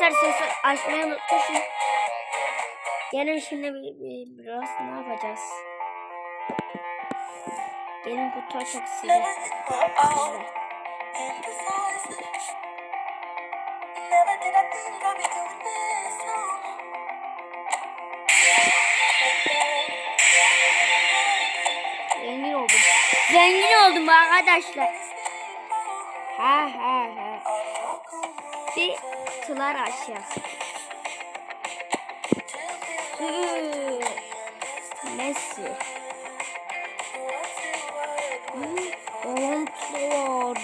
Arkadaşlar sesi açmayı unutmuşum. Gelin şimdi bir, bir- biraz ne yapacağız? Gelin kutu açak size. Zengin oldum. Zengin oldum arkadaşlar. Ha ha ha. Bir kutular açacağız. Hı. Messi. Hı, Ontlar.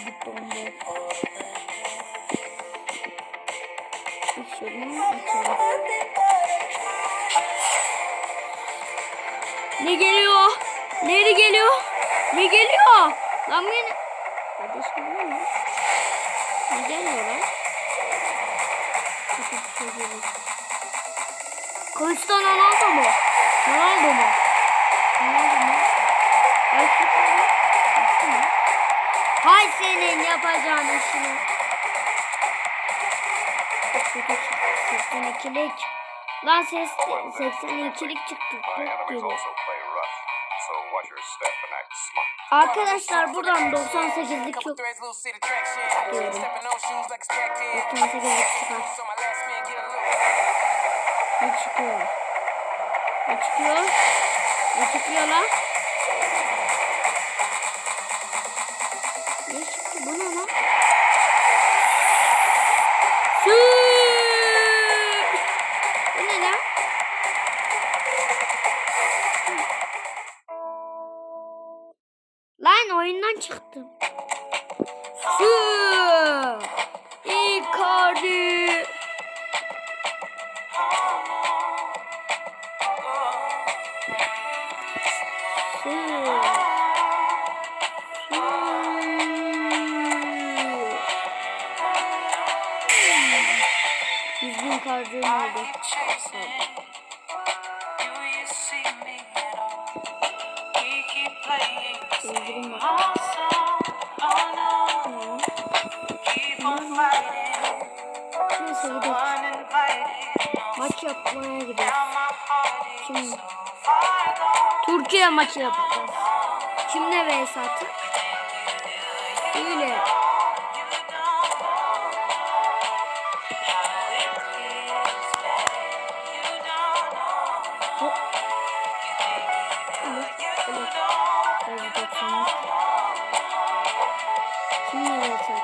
Ne geliyor? Nereye geliyor? Ne geliyor? Lan beni... Cristiano Ronaldo mu? Ronaldo mu? Ronaldo mu? Hay senin yapacağın işini. 82'lik. Lan ses 82'lik çıktı. Arkadaşlar buradan 98'lik Couple çok threads, çıkıyor? Ne çıkıyor? Ne çıkıyor lan? Maçı yapacağız. Kimle vs attık? Böyle. Kimle vs atsın?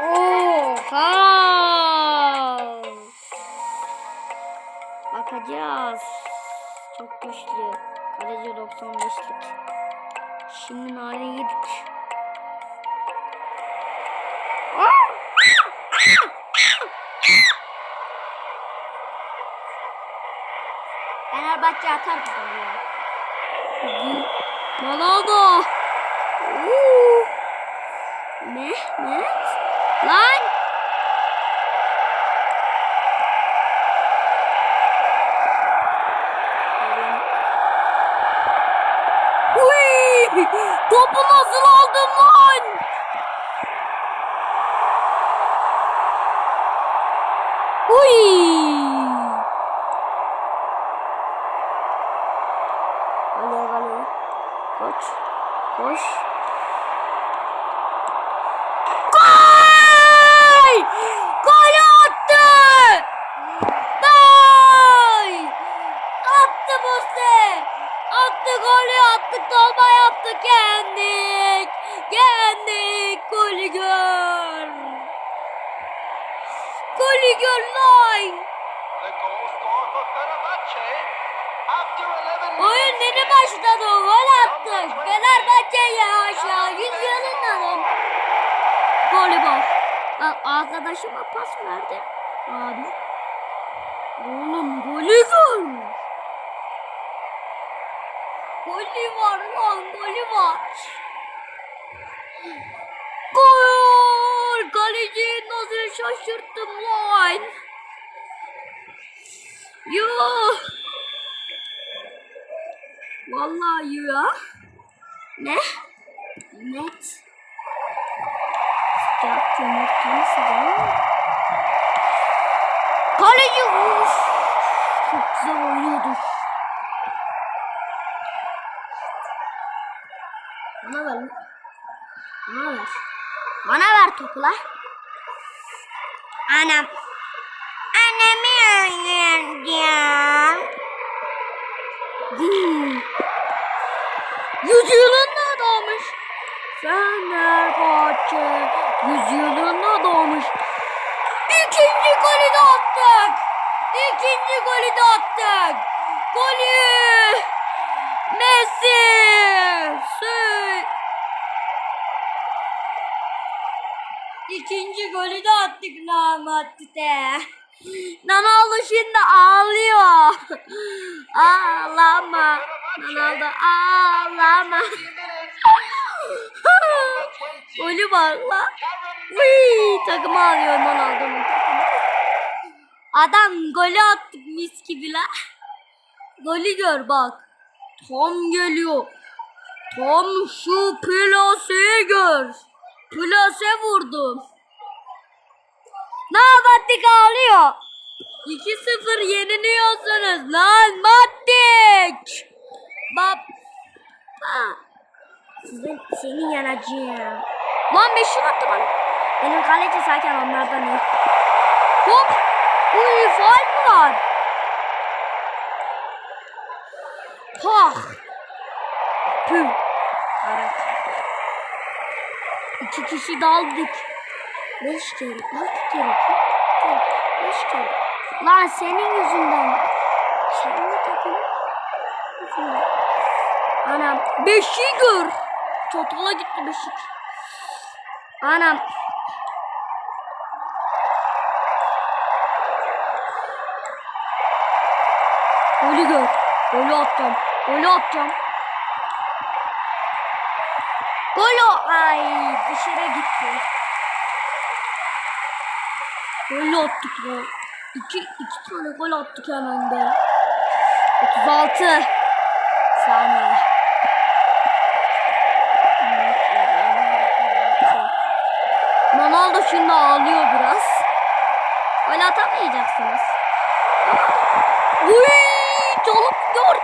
Oha! Bakacağız. Çok güçlü. Kaleci 95'lik. Şimdi nane yedik. Fenerbahçe atar bu ya. Ronaldo. Oo. Mehmet. Lan. Uy! Topu nasıl aldın lan? Uy! Kaleye kaleye. Koş. Koş. Gol! Gol attı! Gol! Attı Buse! Attı golü attık dolma yaptık yendik! Yendik! Golü gör! Golü gör lan! The goal scored for Fenerbahce. After 11 Oyun yeni başladı. Gol attık. Fenerbahçe'ye aşağı yüzyılın adam. Golü bak. A- Arkadaşıma pas verdi. Abi. Oğlum golü gör. Golü var lan golü var. Gol! Kaleciyi nasıl şaşırttım lan. Yuh. Vallahi ya. Ne? Net. Yumurtanı uf. Çok güzel oynuyordu. Bana ver. Bana ver. Bana ver topu la. Anam. Annemi öldürdüm. Yüzyılında doğmuş. Fenerbahçe yüzyılında doğmuş. İkinci golü de attık. İkinci golü de attık. Golü. Messi. Sü- İkinci golü de attık Namatte. Ronaldo şimdi ağlıyor. Ağlama. Ronaldo ağlama. Golü var la. Uy, takım ağlıyor Ronaldo'nun takımı. Adam golü attı mis gibi la. Golü gör bak. Tam geliyor. Tam şu plaseyi gör. Plase vurdum. Ne yaptık ağlıyor? 2-0 yeniliyorsunuz lan Mattik. Bab. Sizin, senin yanacağım. Lan 5 attı bana. Benim kaleci sakin onlardan iyi. Hop. Uy faal mi var? Pah. Püh. Evet. İki kişi daldık. Beş kere, altı kere, beş kere. Lan senin yüzünden. Senin takımın yüzünden. Anam beşi gör. Totala gitti beşik. Anam. Golü gör. Golü atacağım. Golü atacağım. Golü. Ay dışarı gitti. Gol attık ya. İki, iki tane gol attık hemen be. 36 saniye. Ronaldo şimdi ağlıyor biraz. Gol atamayacaksınız. Uy! Çalıp gör.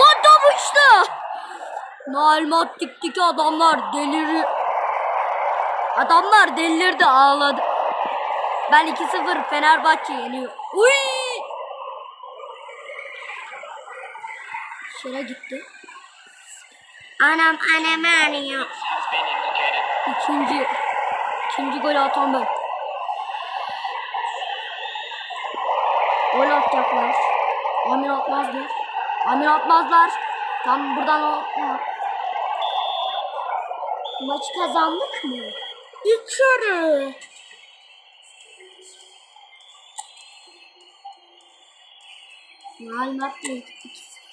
Lan davuştu. Nalmattik'teki adamlar deliri. Adamlar delirdi ağladı. Ben 2-0 Fenerbahçe yeniyor. Uy! Şere gitti. Anam anam anıyor. İkinci. İkinci gol atan ben. Gol atacaklar. Amin atmazlar. Amin atmazlar. Tam buradan o... Maçı kazandık mı? İçeri. Nalmattik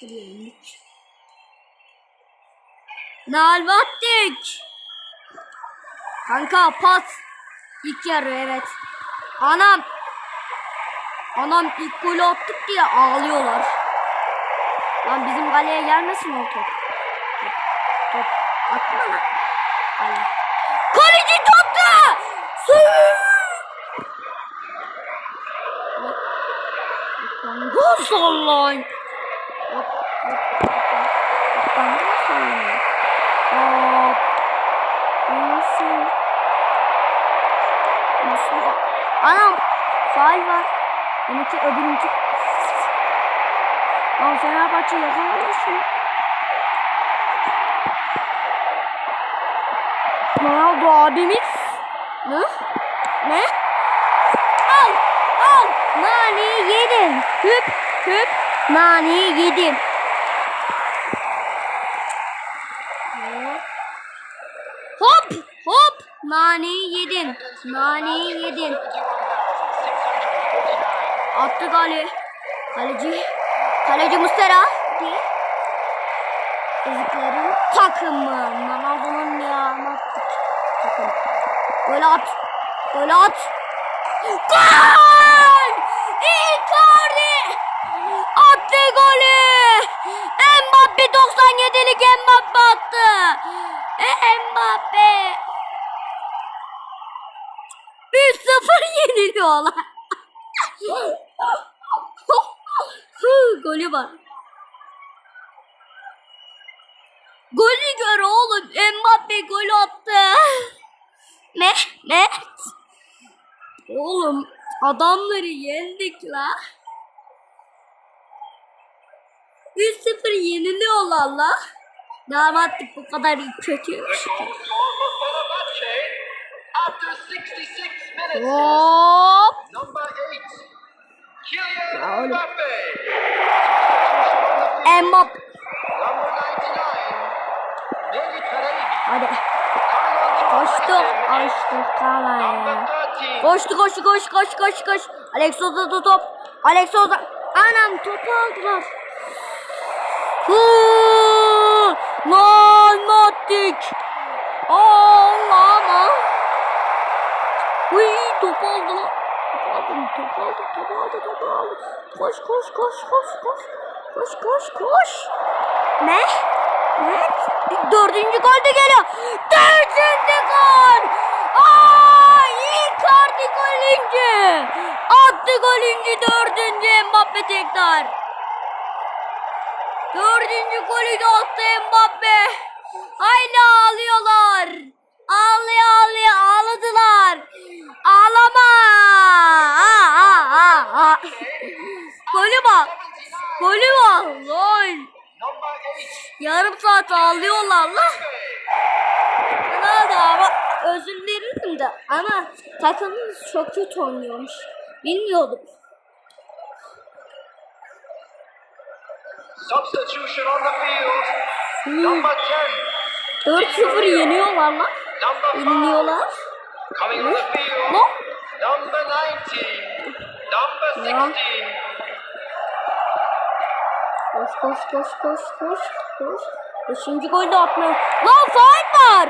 2-0 yendik. Nalmattik. Kanka pas. İlk yarı evet. Anam. Anam ilk golü attık diye ağlıyorlar. Lan bizim kaleye gelmesin o top. Top. Top. Atma lan. Kale. Kaleci tuttu. Su. Gol sallayın. Hop hop hop. Hop sallayın. Hop. Nasıl? Nasıl? Anam. Faal var. Benimki öbürünki. Lan Fenerbahçe yakalanıyorsun. Ronaldo abimiz. Ne? Ne? Al! Al! Nani yedim. Hüp hüp nani yedim. Hop hop nani yedim. Nani yedim. Attı golü. Kaleci. Kaleci Mustera. Eziklerin takımı. Ronaldo'nun ya. Takım. Gol at. Gol at. Gol! Icardi! Attı golü! Mbappe 97'lik Mbappe attı. Mbappe. 1-0 yeniliyorlar. Golü var. Golü gör oğlum. Mbappe gol attı. Mehmet. Oğlum adamları yendik la. 3-0 yeniliyorlar la. Damatlık bu kadar kötüymüş. Hop. Number 8, Kylian Ya oğlum. Mbappe. Substitution on the field. Mbappe. Number 99, Neri Pereira. Hadi. Koştuk. Koştuk kala Number ya. 13, Koştu koştu koş koş koş koş. Alex Souza top. Alex Souza. Anam topu aldılar. Hııı. Nalmattik. Allah Uy top aldı lan. Top aldı top aldı top aldı top aldı. Koş koş koş koş koş. Koş koş koş. Ne? Ne? Dördüncü gol de geliyor. Dördüncü gol. Aa, Icardi golüncü. Attı golüncü dördüncü Mbappe tekrar. Dördüncü golü de attı Mbappe. Hala ağlıyorlar. Ağlıyor ağlıyor ağladılar. Ağlama. Aa, aa, aa, Golü bak. Lol. number 8, Yarım saat ağlıyorlar lan. Ronaldo ama özür dilerim de ama takımımız çok kötü oynuyormuş. Bilmiyordum. substitution on the field. Hmm, Number 10, 4-0 yeniyorlar lan. number 5, Yeniliyorlar. coming on the field. Number 19, number Ya. 16, Koş koş koş koş koş koş. Beşinci gol de atmıyor. Lan faal var.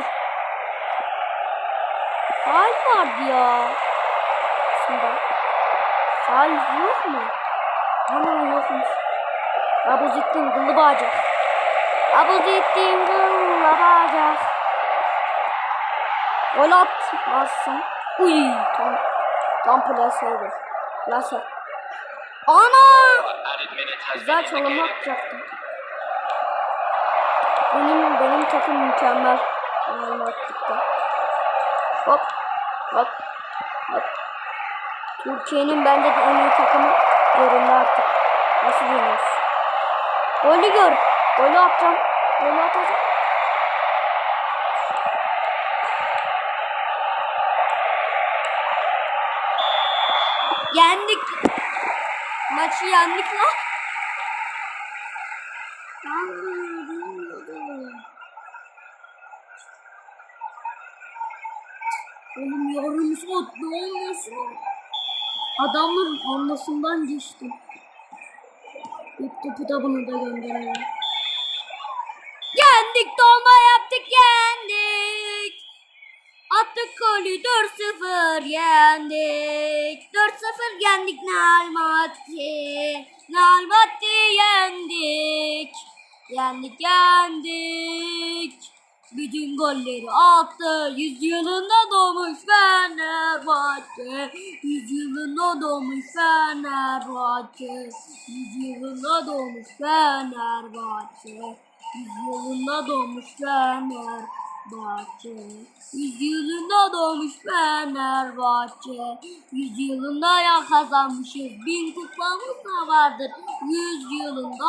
Faal vardı ya. Şimdi. Faal yok mu? Hemen yokmuş. Abuzittin kıllı bacak. Abuzittin kıllı bacak. Gol atmazsın. Uy tam tam plaseydi. Plase. Ana! Güzel çalım atacaktım. Benim benim takım mükemmel. Anlattıkta. Hop. Hop. Hop. Türkiye'nin bence de en iyi takımı göründü artık. Nasıl deniyoruz? Golü gör. Golü atacağım. Golü atacağım. Yendik. Maçı yendik lan. Oğlum yarım saat ne olmasın? Adamların anlasından geçtim. İlk topu da bunu da gönderelim. Yendik dolma yaptık yendik. Attık golü 4-0 yendik. 4-0 yendik Nalmati. Nalmati yendik. Yendik yendik. Bütün golleri attı. Yüz yılında doğmuş Fenerbahçe. Yüz yılında doğmuş Fenerbahçe. Yüz yılında doğmuş Fenerbahçe. Yüz yılında doğmuş Fenerbahçe. Yüz yılında doğmuş Fenerbahçe. Yüz yılında ya kazanmışız. Bin kupamız da vardır. Yüz yılında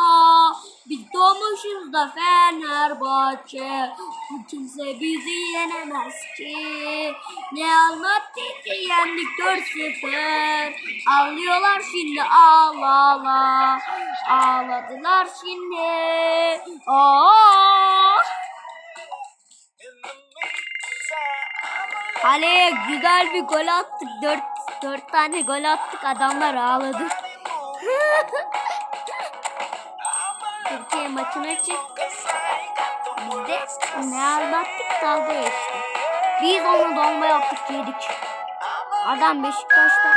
biz doğmuşuz da Fenerbahçe. Bu kimse bizi yenemez ki. Ne anlattıysa yendik 4-0. Ağlıyorlar şimdi ağla ağla. Ağladılar şimdi. Aa! Kaleye güzel bir gol attık. Dört, dört tane gol attık. Adamlar ağladı. Türkiye maçına çıktık. Biz de ne anlattık dalga geçti. Biz onu dolma yaptık yedik. Adam Beşiktaş'ta.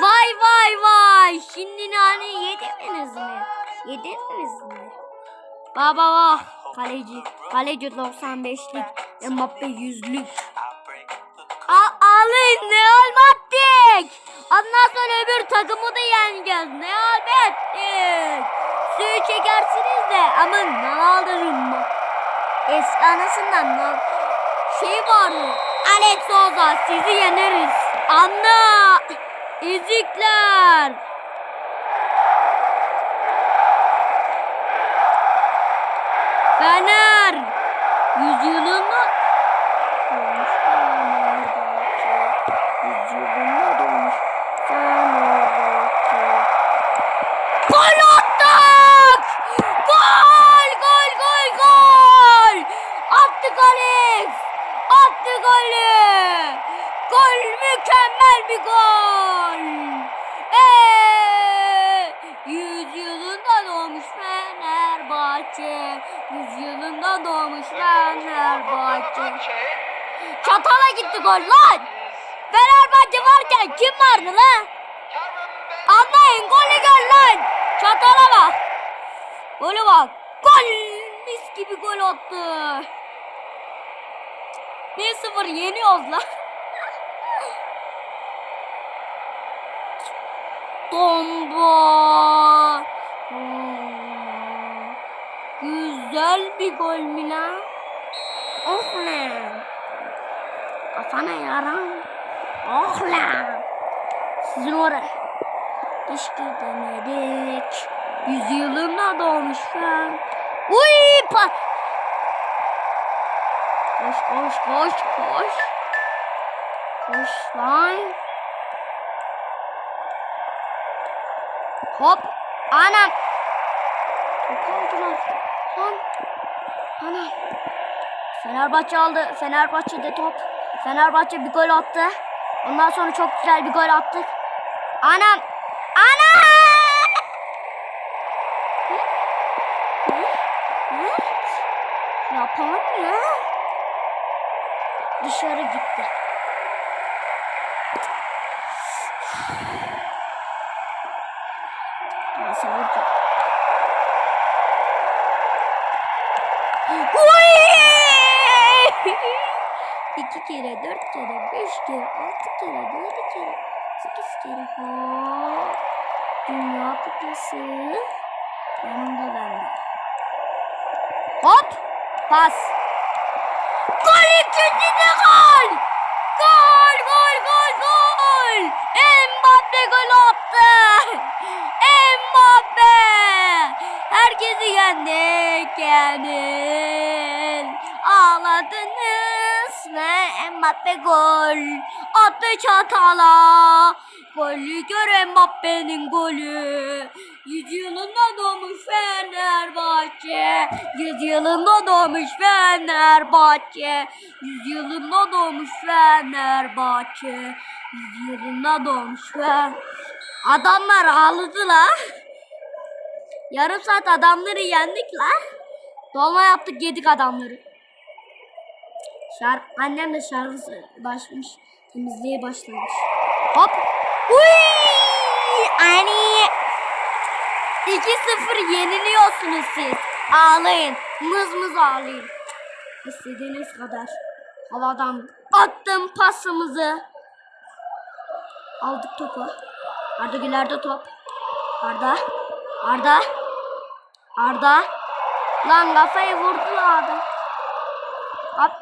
Vay vay vay. Şimdi nane yediniz mi? Yediniz mi? Baba baba. Kaleci. Kaleci 95'lik. Mbappe 100'lük. Ağlayın ne almattık. Ondan sonra öbür takımı da yeneceğiz. Ne almattık. Suyu çekersiniz de aman ne aldırın mı? Eski anasından ne şey vardı. Alex Souza sizi yeneriz. Anla. Ezikler. Fener. Yüzyılında doğmuş Fenerbahçe. Yüzyılında doğmuş Fenerbahçe. Gol attık! Gol! Gol! Gol! Gol! Attık Alex! Attı golü! Gol mükemmel bir gol! Eee! Yüz yılında doğmuş Fenerbahçe. Yüz yılında doğmuş Fenerbahçe. Çatala gitti gol lan! Fenerbahçe varken kim vardı lan? Anlayın golü gör lan. Çatala bak. Golü bak. Gol. Mis gibi gol attı. 1-0 yeniyoruz lan. Tomba. Hmm. Güzel bir gol mü lan? Oh lan. Kafana yaran. Oh lan. Sizin oraya. Keşke demedik. Yüzyılında doğmuş ben. Uy pat. Koş koş koş koş. Koş lan. Hop. Anam. Top aldılar. Lan. Anam. Fenerbahçe aldı. Fenerbahçe'de top. Fenerbahçe bir gol attı. Ondan sonra çok güzel bir gol attık. Anam. Ana! Yapalım ya. Dışarı gitti. Neyse. Uy! İki kere, dört kere, beş kere, altı kere, yedi kere, sekiz kere. Hop. Dünya kupası. Yanımda bende. Hop. Pas. Gol ikinci de gol. Gol gol gol gol. Mbappe gol attı. Mbappe. Herkesi yendik yendik. Ağladınız ve Mbappe gol. Attı çatala. Golü gör Mbappe'nin golü. Yüz yılında doğmuş Fenerbahçe. Yüz yılında doğmuş Fenerbahçe. Yüz yılında doğmuş Fenerbahçe. Yüz yılında doğmuş Fenerbahçe. Adamlar ağladı la. Yarım saat adamları yendik la. Dolma yaptık yedik adamları. Şar annem de şarkı başlamış. Temizliğe başlamış. Hop. Uy! Ani. 2-0 yeniliyorsunuz siz. Ağlayın. Mız mız ağlayın. İstediğiniz kadar. Havadan attım pasımızı. Aldık topu. Arda Güler'de top. Arda. Arda. Arda. Lan kafayı vurdu adam. Hop.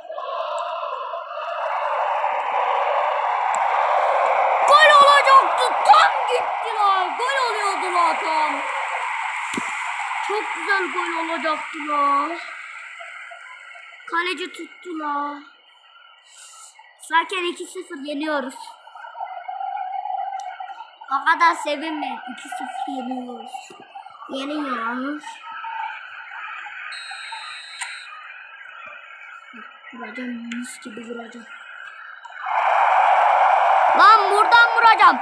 Gol olacaktı. Tam gitti lan. Gol oluyordu lan. Çok güzel gol olacaktı lan. Kaleci tuttu lan. Zaten 2-0 yeniyoruz. O kadar sevinme. 2-0 yeniyoruz. Yeniyoruz. Vuracağım mis gibi vuracağım. Lan buradan vuracağım.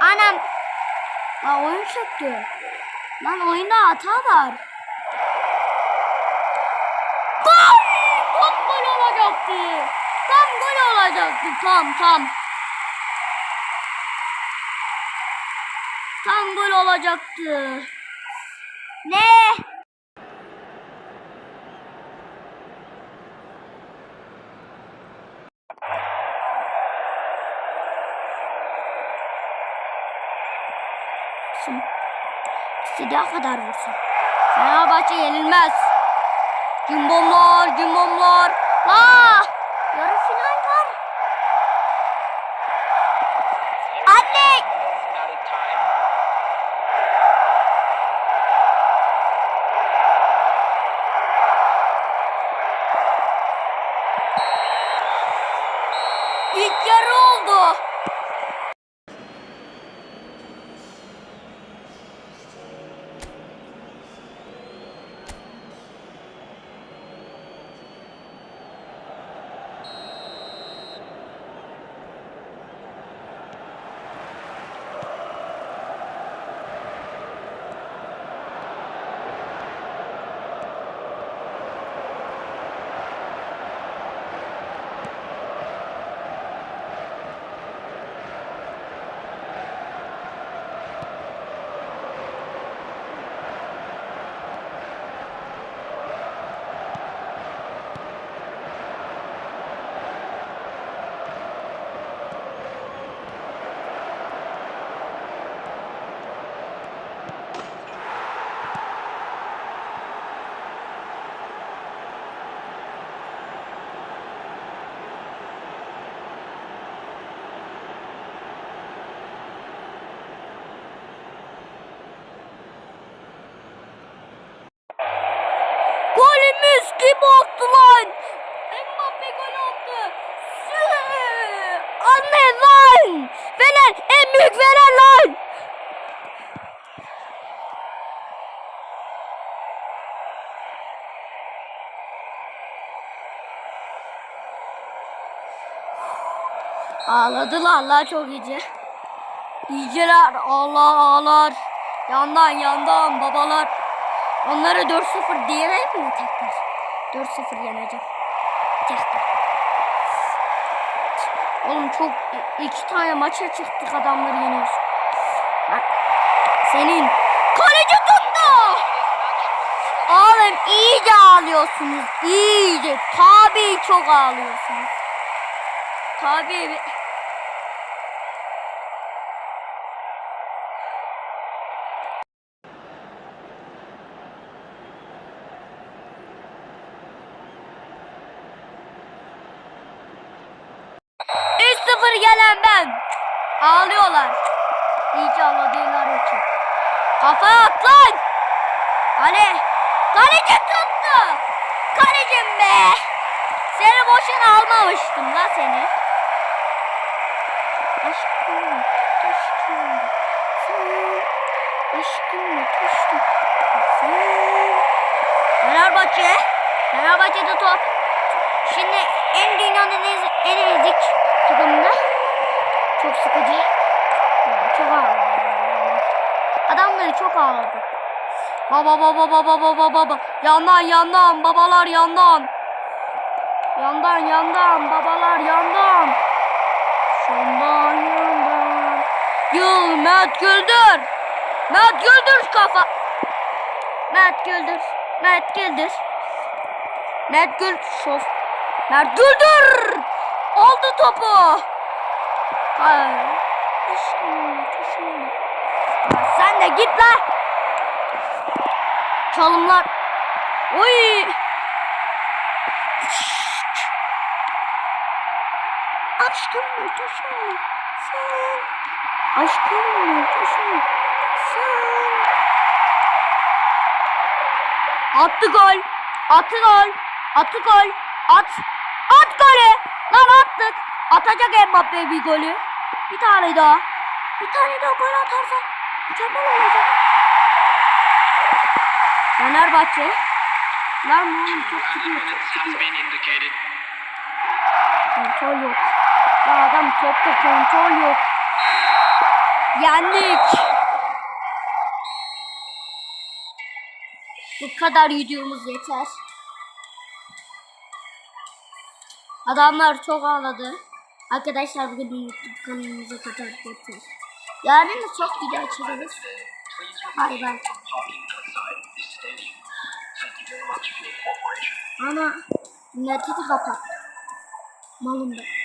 Anam. Lan oyun çöktü. Lan oyunda hata var. Gol! Tam gol olacaktı. Tam gol olacaktı. Tam tam. Tam gol olacaktı. Ne? Şimdi istediği kadar vursun. Fenerbahçe yenilmez. Cimbomlar, cimbomlar. La! Yarı final var. Anne! Out of time. İlk yarı oldu. Golümüz kim attı lan? Mbappe gol attı. Sü- Anne lan. Fener en büyük Fener lan. Ağladılar la çok iyice. İyiceler Allah ağlar. Yandan yandan babalar. Onlara 4-0 diyelim mi tekrar? 4-0 yeneceğim. Tekrar. Oğlum çok iki tane maça çıktık adamları yeniyoruz. Senin kaleci tuttu. Oğlum iyice ağlıyorsunuz. İyice. Tabii çok ağlıyorsunuz. Tabii. Üç sıfır gelen ben. Ağlıyorlar. İyice ağladılar için. Kafa at lan. Kale. Kaleci tuttu. Kalecim be. Seni boşuna almamıştım la seni. Aşkım, aşkım, sen, aşkım, aşkım, sen. Fenerbahçe, Fenerbahçe'de top. Şimdi en dünyanın en, en ezik takımında. Çok sıkıcı. Çok ağladı. Adamları çok ağladı. Baba baba baba baba baba. Yandan yandan babalar yandan. Yandan yandan babalar yandan. Şundan yandan. Yıl Mert Güldür. Mert Güldür kafa. Mert Güldür. Mert Güldür. Mert Gül şov. Mert Güldür. Aldı topu. Aşkım. Ya Sen de git lan. Çalımlar. Oy. Aşkım ötüşüm. Sen. Aşkım ötüşüm. Sen. Attı gol. Attı gol. Attı gol. At. At golü. Lan attık. Atacak Mbappe bir golü. Bir tane daha. Bir tane daha gol atarsa mükemmel olacak. Fenerbahçe. Lan çok gidiyor. Çok. Kontrol yok. Ya adam topta kontrol yok. Yendik. Bu kadar videomuz yeter. Adamlar çok ağladı. Arkadaşlar bugün YouTube kanalımıza kadar yeter. Yarın da çok video çekeriz. Hadi ben. Ama neti kapat. Malum ben.